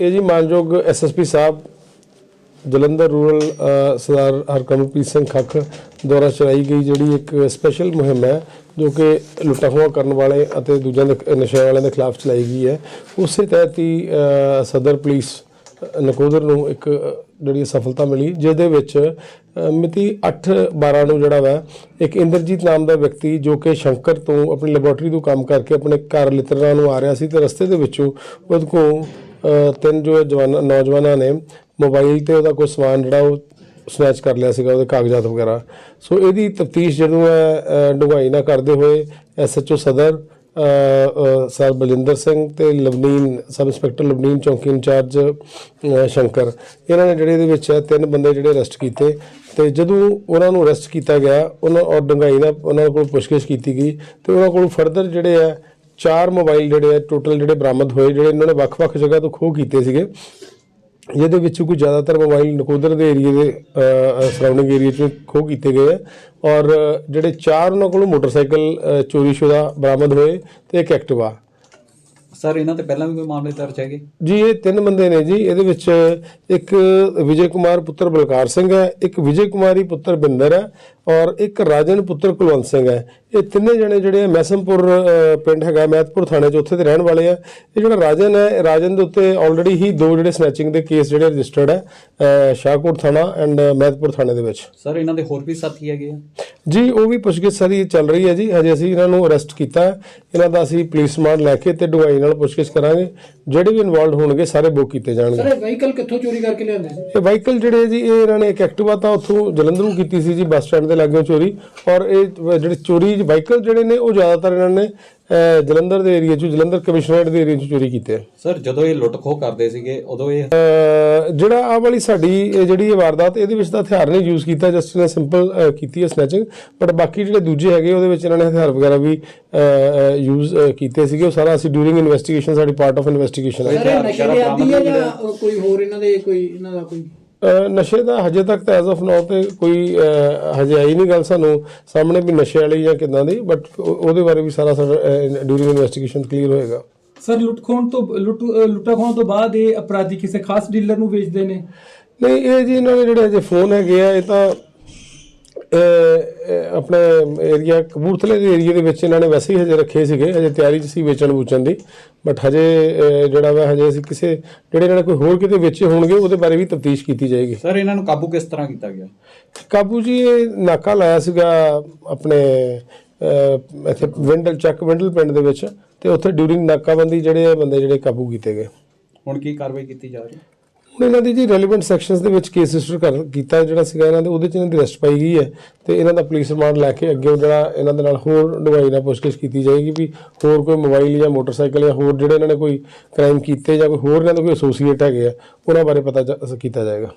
ਇਹ ਜੀ ਮਾਨਯੋਗ ਐਸਐਸਪੀ ਸਾਹਿਬ, ਜਲੰਧਰ ਰੂਰਲ ਸਰਦਾਰ ਹਰਕਮਲਪ੍ਰੀਤ ਸਿੰਘ ਖੱਖ ਦੁਆਰਾ ਚਲਾਈ ਗਈ ਜਿਹੜੀ ਇੱਕ ਸਪੈਸ਼ਲ ਮੁਹਿੰਮ ਹੈ, ਜੋ ਕਿ ਲੁੱਟਾਂ ਕਰਨ ਵਾਲੇ ਅਤੇ ਦੂਜਿਆਂ ਦੇ ਨਸ਼ਿਆਂ ਵਾਲਿਆਂ ਦੇ ਖਿਲਾਫ ਚਲਾਈ ਗਈ ਹੈ। ਉਸੇ ਤਹਿਤ ਹੀ ਸਦਰ ਪੁਲਿਸ ਨਕੋਦਰ ਨੂੰ ਇੱਕ ਜਿਹੜੀ ਸਫਲਤਾ ਮਿਲੀ, ਜਿਹਦੇ ਵਿੱਚ ਮਿਤੀ 8/12 ਨੂੰ ਜਿਹੜਾ ਵਾ, ਇੱਕ ਇੰਦਰਜੀਤ ਨਾਮ ਦਾ ਵਿਅਕਤੀ ਜੋ ਕਿ ਸ਼ੰਕਰ ਤੋਂ ਆਪਣੀ ਲੈਬੋਰਟਰੀ ਤੋਂ ਕੰਮ ਕਰਕੇ ਆਪਣੇ ਘਰ ਲਿਤਰਾਂ ਨੂੰ ਆ ਰਿਹਾ ਸੀ ਤੇ ਰਸਤੇ ਦੇ ਵਿੱਚੋਂ ਉਹਦੇ ਕੋਲ ਤਿੰਨ ਜੋ ਜਵਾਨਾਂ ਨੌਜਵਾਨਾਂ ਨੇ ਮੋਬਾਈਲ ਤੇ ਉਹਦਾ ਕੋਈ ਸਮਾਨ ਜਿਹੜਾ ਉਹ ਸਨੈਚ ਕਰ ਲਿਆ ਸੀਗਾ ਉਹਦੇ ਕਾਗਜ਼ਾਤ ਵਗੈਰਾ। ਸੋ ਇਹਦੀ ਤਫਤੀਸ਼ ਜਦੋਂ ਹੈ ਡੁਗਾਈ ਨਾ ਕਰਦੇ ਹੋਏ ਐਸਐਚਓ ਸਦਰ ਅ, ਅ, ਸਰ ਬਲਿੰਦਰ ਸਿੰਘ ਤੇ ਲਵਨੀਨ ਸਬ ਇੰਸਪੈਕਟਰ ਲਵਨੀਨ ਚੌਂਕੀ ਇੰਚਾਰਜ ਸ਼ੰਕਰ। ਇਹਨਾਂ ਨੇ ਜਿਹੜੇ ਇਹਦੇ ਵਿੱਚ ਹੈ ਤਿੰਨ ਬੰਦੇ ਜਿਹੜੇ ਅਰੈਸਟ ਕੀਤੇ ਤੇ ਜਦੋਂ ਉਹਨਾਂ ਨੂੰ ਅਰੈਸਟ ਕੀਤਾ ਗਿਆ ਉਹਨਾਂ ਔਰ ਡੰਗਾਈ ਨਾਲ ਉਹਨਾਂ ਕੋਲ ਪੁੱਛਗਿੱਛ ਕੀਤੀ ਗਈ ਤੇ ਉਹਨਾਂ ਕੋਲ ਫਰਦਰ ਜਿਹੜੇ ਆ ਚਾਰ ਮੋਬਾਈਲ ਜਿਹੜੇ ਆ ਟੋਟਲ ਜਿਹੜੇ ਬਰਾਮਦ ਹੋਏ ਜਿਹੜੇ ਇਹਨਾਂ ਨੇ ਵੱਖ-ਵੱਖ ਜਗ੍ਹਾ ਤੋਂ ਖੋਹ ਕੀਤੇ ਸੀਗੇ। ਜਿਹਦੇ ਵਿੱਚ ਕੋਈ ਜ਼ਿਆਦਾਤਰ ਮੋਬਾਈਲ ਨਕੋਦਰ ਦੇ ਏਰੀਏ ਦੇ ਸਰਾਊਂਡਿੰਗ ਏਰੀਆ ਚ ਖੋਹ ਕੀਤੇ ਗਏ ਆ। ਔਰ ਜਿਹੜੇ ਚਾਰ ਉਹਨਾਂ ਕੋਲੋਂ ਮੋਟਰਸਾਈਕਲ ਅ, ਚੋਰੀशुदा ਬਰਾਮਦ ਹੋਏ ਤੇ ਇੱਕ ਐਕਟਿਵਾ। ਸਰ ਇਹਨਾਂ ਤੇ ਪਹਿਲਾਂ ਵੀ ਕੋਈ ਮਾਮਲੇ ਦਰਜ ਹੈਗੇ? ਜੀ ਇਹ ਤਿੰਨ ਬੰਦੇ ਨੇ ਜੀ। ਇਹਦੇ ਵਿੱਚ ਇੱਕ ਵਿਜੇ ਕੁਮਾਰ ਪੁੱਤਰ ਬਲਕਾਰ ਸਿੰਘ ਹੈ ਇੱਕ ਵਿਜੇ ਕੁਮਾਰੀ ਪੁੱਤਰ ਬਿੰਦਰ ਹੈ ਔਰ ਇੱਕ ਰਾਜਨ ਪੁੱਤਰ ਕੁਲਵੰਤ ਸਿੰਘ ਹੈ। ਇਹ ਤਿੰਨੇ ਜਣੇ ਜਿਹੜੇ ਮੈਸਮਪੁਰ ਪਿੰਡ ਹੈਗਾ ਮਹਿਤਪੁਰ ਥਾਣੇ 'ਚ ਉੱਥੇ ਦੇ ਰਹਿਣ ਵਾਲੇ ਆ। ਇਹ ਜਿਹੜਾ ਰਾਜਨ ਹੈ ਰਾਜਨ ਦੇ ਉੱਤੇ ਆਲਰੇਡੀ ਹੀ ਦੋ ਜਿਹੜੇ ਸਨੈਚਿੰਗ ਦੇ ਕੇਸ ਜਿਹੜੇ ਰਜਿਸਟਰਡ ਹੈ ਸ਼ਾਹਕੋਟ ਥਾਣਾ ਐਂਡ ਮਹਿਤਪੁਰ ਥਾਣੇ ਦੇ ਵਿੱਚ। ਸਰ ਇਹਨਾਂ ਦੇ ਹੋਰ ਵੀ ਸਾਥੀ ਹੈਗੇ ਆ? ਜੀ ਉਹ ਵੀ ਪੁੱਛਗਿੱਛ ਸਾਰੀ ਚੱਲ ਰਹੀ ਹੈ ਜੀ। ਹਜੇ ਅਸੀਂ ਇਹਨਾਂ ਨੂੰ ਅਰੈਸਟ ਕੀਤਾ। ਇਹਨਾਂ ਦਾ ਅਸੀਂ ਪੁਲਿਸ ਸਮਾਨ ਲੈ ਕੇ ਤੇ ਡੁਗਾਈ ਨਾਲ ਪੁੱਛਗਿੱਛ ਕਰਾਂਗੇ। ਜਿਹੜੇ ਵੀ ਇਨਵੋਲਡ ਹੋਣਗੇ ਸਾਰੇ ਬੁੱਕ ਕੀਤੇ ਜਾਣਗੇ। ਸਰ ਵਹੀਕਲ ਕਿੱਥੋਂ ਚੋਰੀ ਕਰਕੇ ਲਿਆਂਦੇ ਸੀ? ਇਹ ਵਾਹੀਕਲ ਜਿਹੜੇ ਜੀ ਇਹ ਇਹਨਾਂ ਨੇ ਇੱਕ ਐਕਟਿਵਾ ਤਾਂ ਉੱਥੋਂ ਜਲੰਧਰੋਂ ਕੀਤੀ ਸੀ ਜੀ ਬੱਸ ਸਟੈਂਡ ਦੇ ਲਾਗੇ ਚੋਰੀ। ਔਰ ਇਹ ਜਿਹੜੇ ਚੋਰੀ ਵਾਹੀਕਲ ਜਿਹੜੇ ਨੇ ਉਹ ਜ਼ਿਆਦਾਤਰ ਇਹਨਾਂ ਨੇ ਅਹ, ਜਲੰਧਰ ਦੇ ਏਰੀਆ 'ਚ ਜਲੰਧਰ ਕਮਿਸ਼ਨਰੇਟ ਦੇ ਏਰੀਆ 'ਚ ਚੋਰੀ ਕੀਤੇ ਆ। ਸਰ ਜਦੋਂ ਇਹ ਲੁੱਟ ਖੋਹ ਕਰਦੇ ਸੀਗੇ ਉਦੋਂ ਇਹ ਅਹ ਜਿਹੜਾ ਆ ਵਾਲੀ ਸਾਡੀ ਇਹ ਜਿਹੜੀ ਇਹ ਵਾਰਦਾਤ ਇਹਦੇ ਵਿੱਚ ਤਾਂ ਹਥਿਆਰ ਨਹੀਂ ਯੂਜ਼ ਕੀਤਾ ਜਸਟ ਨੇ ਸਿੰਪਲ ਕੀਤੀ ਹੈ ਸਨੈਚਿੰਗ ਬਟ ਬਾਕੀ ਜਿਹੜੇ ਦੂਜੇ ਹੈਗੇ ਉਹਦੇ ਵਿੱਚ ਇਹਨਾਂ ਨੇ ਹਥਿਆਰ ਵਗੈਰਾ ਵੀ ਯੂਜ਼ ਕੀਤੇ ਸੀਗੇ। ਉਹ ਸਾਰਾ ਅਸੀਂ ਡਿਊਰਿੰਗ ਇਨਵੈਸਟੀਗੇਸ਼ਨ ਸਾਡੀ ਪਾਰਟ ਆਫ ਇਨਵੈਸਟੀਗੇਸ਼ਨ ਹੈ ਸਰ ਇਹ ਨਸ਼ੇ ਦੇ ਆਦੀ ਜਾਂ ਕੋਈ ਹੋਰ ਇਹਨਾਂ ਦੇ ਕੋਈ ਇਹਨਾਂ ਦਾ ਕੋਈ ਨਸ਼ੇ ਦਾ ਹਜੇ ਤੱਕ ਤਾਂ ਐਜ਼ ਆਫ ਨਾਓ ਤੇ ਕੋਈ ਹਜੇ ਆਈ ਨਹੀਂ ਗੱਲ ਸਾਨੂੰ। ਸਾਹਮਣੇ ਵੀ ਨਸ਼ੇ ਵਾਲੀ ਜਾਂ ਕਿਦਾਂ ਦੀ ਬਟ ਉਹਦੇ ਬਾਰੇ ਵੀ ਸਾਰਾ ਸਾਡਾ ਡਿਊਰਿੰਗ ਇਨਵੈਸਟੀਗੇਸ਼ਨ ਕਲੀਅਰ ਹੋਏਗਾ। ਸਰ ਲੁੱਟ ਖੋਣ ਤੋਂ ਲੁੱਟ ਅ, ਲੁੱਟਾ ਖੋਣ ਤੋਂ ਬਾਅਦ ਇਹ ਅਪਰਾਧੀ ਕਿਸੇ ਖਾਸ ਡੀਲਰ ਨੂੰ ਵੇਚਦੇ ਨੇ? ਨਹੀਂ ਇਹ ਜੀ ਇਹਨਾਂ ਦੇ ਜਿਹੜੇ ਹਜੇ ਫੋਨ ਹੈਗੇ ਆ ਇਹ ਤਾਂ ਆਪਣੇ ਏਰੀਆ ਕਬੂਰਥਲੇ ਦੇ ਏਰੀਆ ਦੇ ਵਿੱਚ ਇਹਨਾਂ ਨੇ ਵੈਸੇ ਹੀ ਹਜੇ ਰੱਖੇ ਸੀਗੇ ਹਜੇ ਤਿਆਰੀ 'ਚ ਸੀ ਵੇਚਣ ਵੂਚਣ ਦੀ ਬਟ ਹਜੇ ਜਿਹੜਾ ਵਾ ਹਜੇ ਅਸੀਂ ਕਿਸੇ ਜਿਹੜੇ ਇਹਨਾਂ ਨੇ ਕੋਈ ਹੋਰ ਕਿਤੇ ਵੇਚੇ ਹੋਣਗੇ ਉਹਦੇ ਬਾਰੇ ਵੀ ਤਫਤੀਸ਼ ਕੀਤੀ ਜਾਏਗੀ। ਸਰ ਇਹਨਾਂ ਨੂੰ ਕਾਬੂ ਕਿਸ ਤਰ੍ਹਾਂ ਕੀਤਾ ਗਿਆ? ਕਾਬੂ ਜੀ ਇਹ ਨਾਕਾ ਲਾਇਆ ਸੀਗਾ ਆਪਣੇ ਇੱਥੇ ਵਿੰਡਲ ਚੱਕ ਵਿੰਡਲ ਪਿੰਡ ਦੇ ਵਿੱਚ ਤੇ ਉੱਥੇ ਡਿਊਰਿੰਗ ਨਾਕਾਬੰਦੀ ਜਿਹੜੇ ਬੰਦੇ ਜਿਹੜੇ ਕਾਬੂ ਕੀਤੇ ਗਏ। ਹੁਣ ਕੀ ਕਾਰਵਾਈ ਕੀਤੀ ਜਾ ਰਹੀ ਹੈ? ਹੁਣ ਇਹਨਾਂ ਦੀ ਜੀ ਰੈਲੇਵੈਂਟ ਸੈਕਸ਼ਨਸ ਦੇ ਵਿੱਚ ਕੇਸ ਰਜਿਸਟਰ ਕਰ ਕੀਤਾ ਜਿਹੜਾ ਸੀਗਾ, ਇਹਨਾਂ ਦੇ, ਉਹਦੇ ਚ ਇਹਨਾਂ ਦੀ ਅਰੈਸਟ ਪਾਈ ਗਈ ਹੈ ਤੇ ਇਹਨਾਂ ਦਾ ਪੁਲਿਸ ਰਿਮਾਂਡ ਲੈ ਕੇ ਅੱਗੇ ਜਿਹੜਾ ਇਹਨਾਂ ਦੇ ਨਾਲ ਹੋਰ ਡੁਗਾਈ ਨਾਲ ਪੁੱਛਗਿੱਛ ਕੀਤੀ ਜਾਏਗੀ ਵੀ ਹੋਰ ਕੋਈ ਮੋਬਾਈਲ ਜਾਂ ਮੋਟਰਸਾਈਕਲ ਜਾਂ ਹੋਰ ਜਿਹੜੇ ਇਹਨਾਂ ਨੇ ਕੋਈ ਕ੍ਰਾਈਮ ਕੀਤੇ ਜਾਂ ਕੋਈ ਹੋਰ ਇਹਨਾਂ ਦਾ ਕੋਈ ਐਸੋਸੀਏਟ ਹੈਗੇ ਆ, ਉਹਨਾਂ ਬਾਰੇ ਪਤਾ ਜਾ- ਕੀਤਾ ਜਾਏਗਾ।